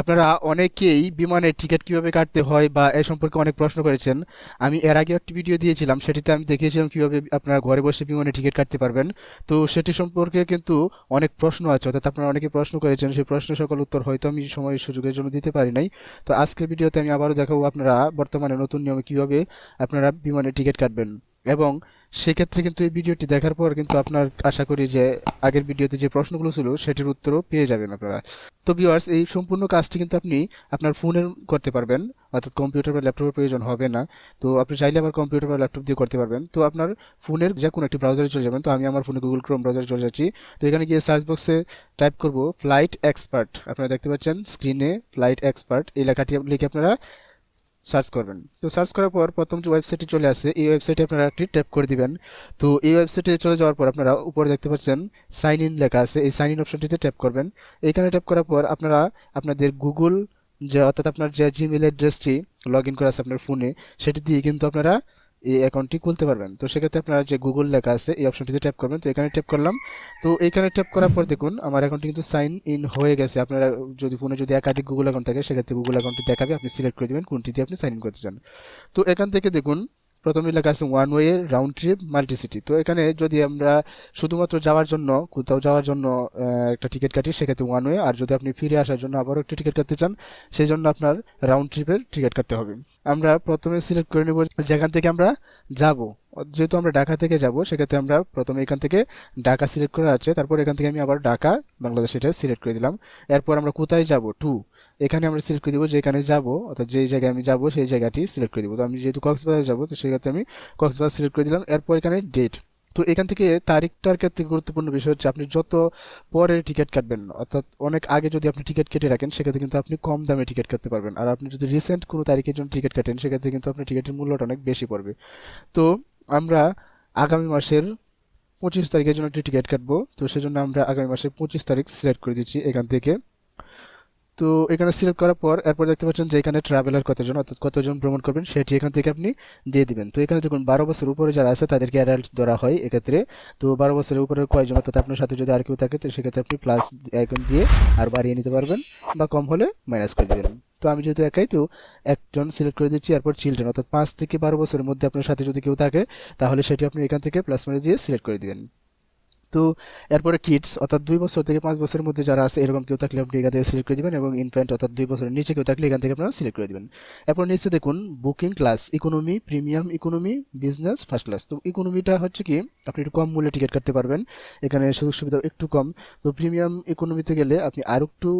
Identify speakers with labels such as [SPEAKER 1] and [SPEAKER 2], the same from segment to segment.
[SPEAKER 1] আপনারা অনেকেই বিমানের টিকিট কীভাবে কাটতে হয় বা এ সম্পর্কে অনেক প্রশ্ন করেছেন। আমি এর আগে একটি ভিডিও দিয়েছিলাম, সেটিতে আমি দেখিয়েছিলাম কীভাবে আপনারা ঘরে বসে বিমানের টিকিট কাটতে পারবেন। তো সেটি সম্পর্কে কিন্তু অনেক প্রশ্ন আছে, অর্থাৎ আপনারা অনেকে প্রশ্ন করেছেন, সেই প্রশ্নের সকল উত্তর হয়তো আমি সময় সুযোগের জন্য দিতে পারি নাই। তো আজকের ভিডিওতে আমি আবারও দেখাবো আপনারা বর্তমানে নতুন নিয়মে কীভাবে আপনারা বিমানের টিকিট কাটবেন। এবং সেক্ষেত্রে কিন্তু এই ভিডিওটি দেখার পর কিন্তু আপনার আশা করি যে আগের ভিডিওতে যে প্রশ্নগুলো ছিল, সেটির উত্তরও পেয়ে যাবেন আপনারা। তো ভিউয়ার্স এই সম্পূর্ণ কাজটি কিন্তু আপনি আপনার ফোনের করতে পারবেন, অর্থাৎ কম্পিউটার বা ল্যাপটপের প্রয়োজন হবে না। তো আপনি চাইলে আবার কম্পিউটার বা ল্যাপটপ দিয়ে করতে পারবেন। তো আপনার ফোনের যে কোনো একটি ব্রাউজারে চলে যাবেন। তো আমি আমার ফোনে গুগল ক্রোম ব্রাউজারে চলে যাচ্ছি। তো এখানে গিয়ে সার্চ বক্সে টাইপ করব ফ্লাইট এক্সপার্ট আপনারা দেখতে পাচ্ছেন স্ক্রিনে ফ্লাইট এক্সপার্ট এই লেখাটি লিখে আপনারা সার্চ করবেন। তো সার্চ করার পর প্রথম যে ওয়েবসাইটটি চলে আসে এই ওয়েবসাইটে আপনারা একটি ট্যাপ করে দিবেন। তো এই ওয়েবসাইটে চলে যাওয়ার পর আপনারা উপরে দেখতে পাচ্ছেন সাইন ইন লেখা আছে। এই সাইন ইন অপশনটিতে ট্যাপ করবেন। এইখানে ট্যাপ করার পর আপনারা আপনাদের গুগল যে, অর্থাৎ আপনার যে জিমেল অ্যাড্রেসটি লগ ইন করা আছে আপনার ফোনে সেটি দিয়ে কিন্তু আপনারা এই অ্যাকাউন্টটি খুলতে পারবেন। তো সেক্ষেত্রে আপনার যে গুগল লেখা আছে, এই অপশনটিতে ট্যাপ করবেন। তো এখানে ট্যাপ করলাম। তো এখানে ট্যাপ করার পর দেখুন, আমার অ্যাকাউন্টটি কিন্তু সাইন ইন হয়ে গেছে। আপনারা যদি ফোনে যদি একাধিক গুগল অ্যাকাউন্ট থাকে, সেক্ষেত্রে গুগল অ্যাকাউন্টটি দেখাবে, আপনি সিলেক্ট করে দেবেন কোনটিতে আপনি সাইন ইন করতে চান। তো এখান থেকে দেখুন প্রথমে লেখা আছে one way round trip multicity তো এখানে যদি আমরা শুধুমাত্র যাওয়ার জন্য, কোথাও যাওয়ার জন্য একটা টিকিট কাটি, সেক্ষেত্রে ওয়ান ওয়ে আর যদি আপনি ফিরে আসার জন্য আবারও একটা টিকিট কাটতে চান সেই জন্য আপনার রাউন্ড ট্রিপের টিকিট কাটতে হবে। আমরা প্রথমে সিলেক্ট করে নেব যেখান থেকে আমরা যাব। যেহেতু আমরা ঢাকা থেকে যাব, সেক্ষেত্রে আমরা প্রথমে এখান থেকে ঢাকা সিলেক্ট করা আছে, তারপর এখান থেকে আমি আবার ঢাকা, বাংলাদেশ এটা সিলেক্ট করে দিলাম। এরপর আমরা কোথায় যাব? টু এখানে আমরা সিলেক্ট করে দিব যেখানে যাব, অর্থাৎ যেই জায়গায় আমি যাব, সেই জায়গাটি সিলেক্ট করে দিব। তো আমি যেহেতু কক্সবাজার যাব, তো সেক্ষেত্রে আমি কক্সবাজার সিলেক্ট করে দিলাম। এরপর এখানে ডেট তো এখান থেকে তারিখটার ক্ষেত্রে গুরুত্বপূর্ণ বিষয় হচ্ছে আপনি যত পরের টিকিট কাটবেন, অর্থাৎ অনেক আগে যদি আপনি টিকিট কেটে রাখেন, সেক্ষেত্রে কিন্তু আপনি কম দামে টিকিট কাটতে পারবেন। আর আপনি যদি রিসেন্ট কোনো তারিখের জন্য টিকিট কাটেন, সেক্ষেত্রে কিন্তু আপনার টিকিটের মূল্যটা অনেক বেশি পড়বে। তো আমরা আগামী মাসের পঁচিশ তারিখের জন্য একটি টিকিট কাটবো। তো সেজন্য আমরা আগামী মাসের পঁচিশ তারিখ সিলেক্ট করে দিচ্ছি এখান থেকে। তো এখানে সিলেক্ট করার পর এরপর দেখতে পাচ্ছেন যে এখানে ট্রাভেলার কতজন, অর্থাৎ কতজন ভ্রমণ করবেন সেটি এখান থেকে আপনি দিয়ে দিবেন। তো এখানে দেখুন, বারো বছর উপরে যারা আছে তাদেরকে অ্যাডাল্ট ধরা হয় এক্ষেত্রে। তো বারো বছরের উপরে কয়জন, অর্থাৎ আপনার সাথে যদি আর কেউ থাকে তো সেক্ষেত্রে আপনি প্লাস আইকন দিয়ে আর বাড়িয়ে নিতে পারবেন বা কম হলে মাইনাস করে দেবেন। তো আমি যেহেতু একাই, তো একজন সিলেক্ট করে দিচ্ছি, এরপর চিলড্রেন অর্থাৎ পাঁচ থেকে বারো বছরের মধ্যে আপনার সাথে যদি কেউ থাকে তাহলে সেটি আপনি এখান থেকে প্লাস মাইনাস দিয়ে সিলেক্ট করে দিবেন। তো এরপরে কিডস অর্থাৎ দুই বছর থেকে পাঁচ বছরের মধ্যে যারা আছে, এরকম কেউ থাকলে আপনি এখান থেকে সিলেক্ট করে দিবেন এবং ইনফ্যান্ট অর্থাৎ দুই বছরের নিচে কেউ থাকলে এখান থেকে আপনারা সিলেক্ট করে দিবেন। এরপর নিচে দেখুন booking class economy premium economy business first class তো ইকোনমিটা হচ্ছে কি, আপনি একটু কম মূল্যে টিকিট কাটতে পারবেন। এখানে সুযোগ সুবিধা একটু কম। তো প্রিমিয়াম ইকোনমিতে গেলে আপনি আরও একটু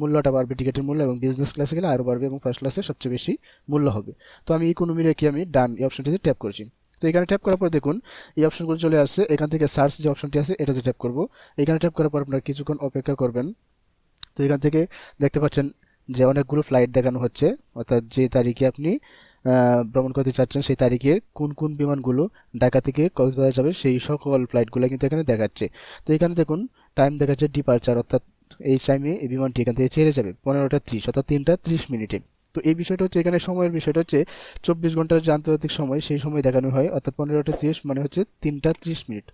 [SPEAKER 1] মূল্যটা বাড়বে টিকিটের মূল্য এবং বিজনেস ক্লাসে গেলে আরও বাড়বে এবং ফার্স্ট ক্লাসে সবচেয়ে বেশি মূল্য হবে। তো আমি ইকোনমি রেখে আমি ডান এই অপশনটিতে ট্যাপ করছি। তো এখানে ট্যাপ করার পর দেখুন, এই অপশনগুলো চলে আসছে। এখান থেকে সার্চ যে অপশনটি আছে, এটাতে ট্যাপ করব। এখানে ট্যাপ করার পর আপনারা কিছুক্ষণ অপেক্ষা করবেন। তো এখান থেকে দেখতে পাচ্ছেন যে অনেকগুলো ফ্লাইট দেখানো হচ্ছে। অর্থাৎ যে তারিখে আপনি ভ্রমণ করতে চাচ্ছেন, সেই তারিখে কোন কোন বিমানগুলো ঢাকা থেকে কক্সবাজার যাবে, সেই সকল ফ্লাইটগুলো কিন্তু এখানে দেখাচ্ছে। তো এখানে দেখুন টাইম দেখাচ্ছে ডিপার্চার অর্থাৎ এই টাইমে এই বিমানটি এখান থেকে ছেড়ে যাবে। পনেরোটা ত্রিশ, অর্থাৎ তিনটা ত্রিশ মিনিটে। তো এই বিষয়টা হচ্ছে, এখানে সময়ের বিষয়টা হচ্ছে, চব্বিশ ঘণ্টার যে আন্তর্জাতিক সময়, সেই সময় দেখানো হয়, অর্থাৎ পনেরোটা ত্রিশ মানে হচ্ছে তিনটা ত্রিশ মিনিট।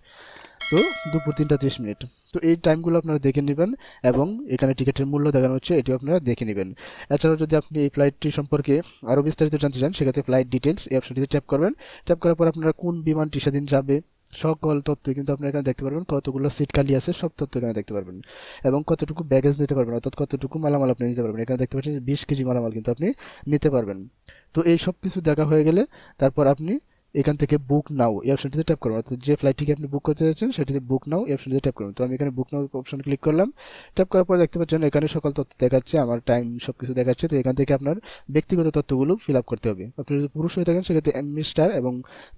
[SPEAKER 1] তো দুপুর তিনটা ত্রিশ মিনিট। তো এই টাইমগুলো আপনারা দেখে নেবেন এবং এখানে টিকিটের মূল্য দেখানো হচ্ছে, এটিও আপনারা দেখে নেবেন। এছাড়াও যদি আপনি এই ফ্লাইটটি সম্পর্কে আরও বিস্তারিত জানতে চান, সেক্ষেত্রে ফ্লাইট ডিটেলস এই অপশনটিতে ট্যাপ করবেন। ট্যাপ করার পর আপনারা কোন বিমানটি সেদিন যাবে সকল তথ্য কিন্তু আপনি এখানে দেখতে পারবেন। কতগুলো সিট খালি আছে, সব তথ্য এখানে দেখতে পারবেন। এবং কতটুকু ব্যাগেজ নিতে পারবেন, অর্থাৎ কতটুকু মালামাল আপনি নিতে পারবেন। এখানে দেখতে পাচ্ছেন বিশ কেজি মালামাল কিন্তু আপনি নিতে পারবেন। তো এই সব কিছু দেখা হয়ে গেলে তারপর আপনি এখান থেকে বুক নাও এই অপশনটিতে ট্যাপ করবেন অর্থাৎ যে ফ্লাইটটিকে আপনি বুক করতে যাচ্ছেন, সেটিতে বুক নাও এই অপশনটিতে ট্যাপ করবেন তো আমি এখানে বুক নাও অপশন ক্লিক করলাম। ট্যাপ করার পর দেখতে পাচ্ছেন, এখানে সকল তথ্য দেখাচ্ছে, আমার টাইম সব কিছু দেখাচ্ছে। তো এখান থেকে আপনার ব্যক্তিগত তথ্যগুলো ফিল আপ করতে হবে। আপনি যদি পুরুষ হয়ে থাকেন, সেক্ষেত্রে মিস্টার এবং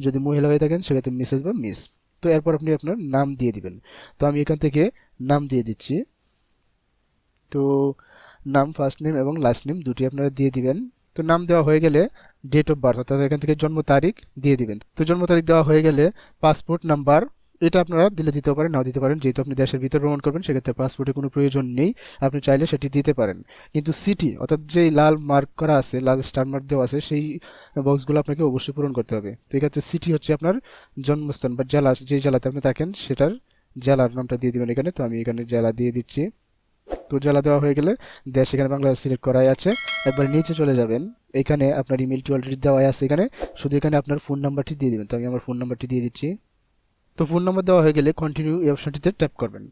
[SPEAKER 1] যদি মহিলা হয়ে থাকেন, সেক্ষেত্রে মিসেস বা মিস তো এরপর আপনি আপনার নাম দিয়ে দিবেন। তো আমি এখান থেকে নাম দিয়ে দিচ্ছি। তো নাম ফার্স্ট নেম এবং লাস্ট নেম দুটি আপনারা দিয়ে দিবেন। তো নাম দেওয়া হয়ে গেলে ডেট অফ বার্থ অর্থাৎ এখান থেকে জন্ম তারিখ দিয়ে দিবেন। তো জন্ম তারিখ দেওয়া হয়ে গেলে পাসপোর্ট নাম্বার এটা আপনারা দিলে দিতে পারেন, নাও দিতে পারেন। যেহেতু আপনি দেশের ভিতর ভ্রমণ করবেন, সেক্ষেত্রে পাসপোর্টের কোনো প্রয়োজন নেই। আপনি চাইলে সেটি দিতে পারেন। কিন্তু সিটি অর্থাৎ যেই লাল মার্ক করা আছে, লাল স্টার মার্ক দেওয়া আছে, সেই বক্সগুলো আপনাকে অবশ্যই পূরণ করতে হবে। তো এক্ষেত্রে সিটি হচ্ছে আপনার জন্মস্থান বা জেলা, যে জেলাতে আপনি থাকেন, সেটার জেলার নামটা দিয়ে দিবেন এখানে। তো আমি এখানে জেলা দিয়ে দিচ্ছি। তো জেলা দেওয়া হয়ে গেলে দেশ এখানে বাংলাদেশ সিলেক্ট করাই আছে। একবার নিচে চলে যাবেন। এখানে আপনার ইমেলটি অলরেডি দেওয়াই আছে এখানে। শুধু এখানে আপনার ফোন নাম্বারটি দিয়ে দিবেন। তো আমি আমার ফোন নাম্বারটি দিয়ে দিচ্ছি। তো ফোন নাম্বার দেওয়া হয়ে গেলে কন্টিনিউ এই অপশনটিতে ট্যাপ করবেন।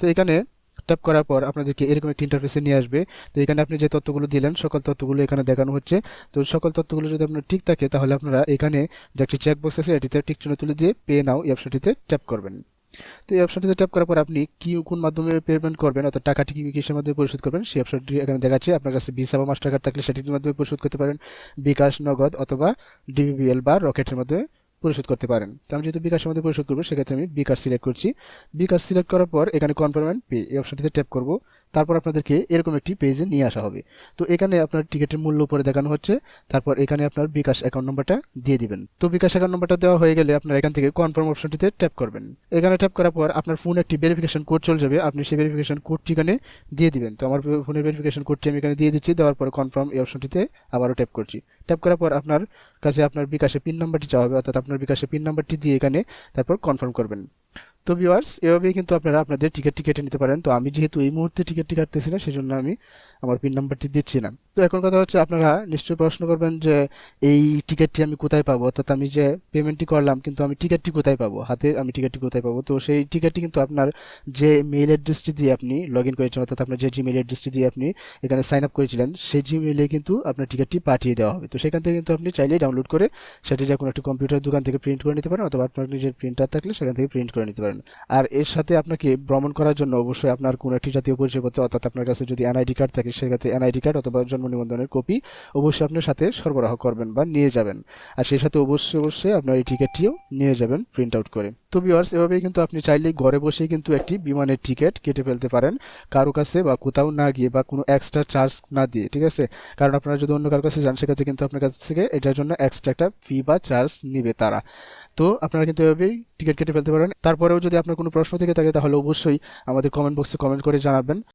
[SPEAKER 1] তো এখানে ট্যাপ করার পর আপনাদেরকে এরকম একটি ইন্টারফেসে নিয়ে আসবে। তো এখানে আপনি যে তথ্যগুলো দিলেন, সকল তথ্যগুলো এখানে দেখানো হচ্ছে। তো সকল তথ্যগুলো যদি আপনার ঠিক থাকে, তাহলে আপনারা এখানে যে একটি চেক বক্স আছে, এটিতে টিক চিহ্ন তুলে দিয়ে পে নাও এই অপশনটিতে ট্যাপ করবেন। তো এই অপশনটিতে ট্যাপ করার পর আপনি কি কোন মাধ্যমে পেমেন্ট করবেন, অর্থাৎ টাকাটি কি কিসের মাধ্যমে পরিশোধ করবেন, সেই অপশনটি এখানে দেখাচ্ছে। আপনার কাছে ভিসা বা মাস্টার কার্ড থাকলে সেটির মাধ্যমে পরিশোধ করতে পারেন, বিকাশ, নগদ অথবা ডিবিবিএল বা রকেটের মাধ্যমে পরিশোধ করতে পারেন। তো আমি যেহেতু বিকাশের মধ্যে পরিশোধ করব, সেক্ষেত্রে আমি বিকাশ সিলেক্ট করছি। বিকাশ সিলেক্ট করার পর এখানে কনফার্ম অ্যান্ড পে এই অপশনটিতে ট্যাপ করব। তারপর আপনাদেরকে এরকম একটি পেজে নিয়ে আসা হবে। তো এখানে আপনার টিকিটের মূল্য উপরে দেখানো হচ্ছে। তারপর এখানে আপনার বিকাশ অ্যাকাউন্ট নাম্বারটা দিয়ে দিবেন। তো বিকাশ অ্যাকাউন্ট নাম্বারটা দেওয়া হয়ে গেলে আপনার এখান থেকে কনফার্ম অপশনটিতে ট্যাপ করবেন। এখানে ট্যাপ করার পর আপনার ফোনে একটি ভেরিফিকেশন কোড চলে যাবে। আপনি সেই ভেরিফিকেশন কোডটি এখানে দিয়ে দিবেন। তো আমার ফোনের ভেরিফিকেশন কোডটি আমি এখানে দিয়ে দিচ্ছি। দেওয়ার পর কনফার্ম এই অপশনটিতে আবারও ট্যাপ করছি। ট্যাপ করার পর আপনার কাছে আপনার বিকাশে পিন নাম্বারটি চাওয়া হবে। অর্থাৎ আপনার বিকাশে পিন নাম্বারটি দিয়ে এখানে তারপর কনফার্ম করবেন। তো ভিউয়ার্স এভাবেই কিন্তু আপনারা আপনাদের টিকিটটি কেটে নিতে পারেন। তো আমি যেহেতু এই মুহূর্তে টিকিটটি কাটতেছি না, সেজন্য আমি আমার পিন নাম্বারটি দিচ্ছি না। তো এখন কথা হচ্ছে আপনারা নিশ্চয়ই প্রশ্ন করবেন যে, এই টিকিটটি আমি কোথায় পাবো? অর্থাৎ আমি যে পেমেন্টটি করলাম, কিন্তু আমি টিকিটটি কোথায় পাবো? হাতে আমি টিকিটটি কোথায় পাবো? তো সেই টিকিটটি কিন্তু আপনার যে মেইল অ্যাড্রেসটি দিয়ে আপনি লগ ইন করেছেন, অর্থাৎ আপনার যে জিমেল অ্যাড্রেসটি দিয়ে আপনি এখানে সাইন আপ করেছিলেন, সেই জিমেলে কিন্তু আপনার টিকিটটি পাঠিয়ে দেওয়া হবে। তো সেখান থেকে কিন্তু আপনি চাইলেই ডাউনলোড করে সেটি যে কোনো একটি কম্পিউটার দোকান থেকে প্রিন্ট করে নিতে পারেন, অথবা আপনার নিজের প্রিন্টার থাকলে সেখান থেকে প্রিন্ট করে নিতে পারেন। আর এর সাথে আপনাকে ভ্রমণ করার জন্য অবশ্যই আপনার কোনো একটি জাতীয় পরিচয়পত্র অর্থাৎ আপনার কাছে যদি এনআইডি কার্ড থাকে, সেক্ষেত্রে এনআইডি কার্ড অথবা জন্ম নিবন্ধনের কপি অবশ্যই আপনার সাথে সরবরাহ করবেন বা নিয়ে যাবেন। আর সেই সাথে অবশ্যই অবশ্যই আপনার এই টিকিটটিও নিয়ে যাবেন, প্রিন্ট আউট করে। তো ভিওয়ার্স এভাবেই কিন্তু আপনি চাইলেই ঘরে বসেই কিন্তু একটি বিমানের টিকিট কেটে ফেলতে পারেন। কারও কাছে বা কোথাও না গিয়ে বা কোনো এক্সট্রা চার্জ না দিয়ে, ঠিক আছে? কারণ আপনারা যদি অন্য কারও কাছে যান, সেক্ষেত্রে কিন্তু আপনার কাছ থেকে এটার জন্য এক্সট্রা একটা ফি বা চার্জ নেবে তারা। তো আপনারা কিন্তু এভাবেই টিকিট কেটে ফেলতে পারেন। তারপরেও যদি আপনার কোনো প্রশ্ন থেকে থাকে, তাহলে অবশ্যই আমাদের কমেন্ট বক্সে কমেন্ট করে জানাবেন।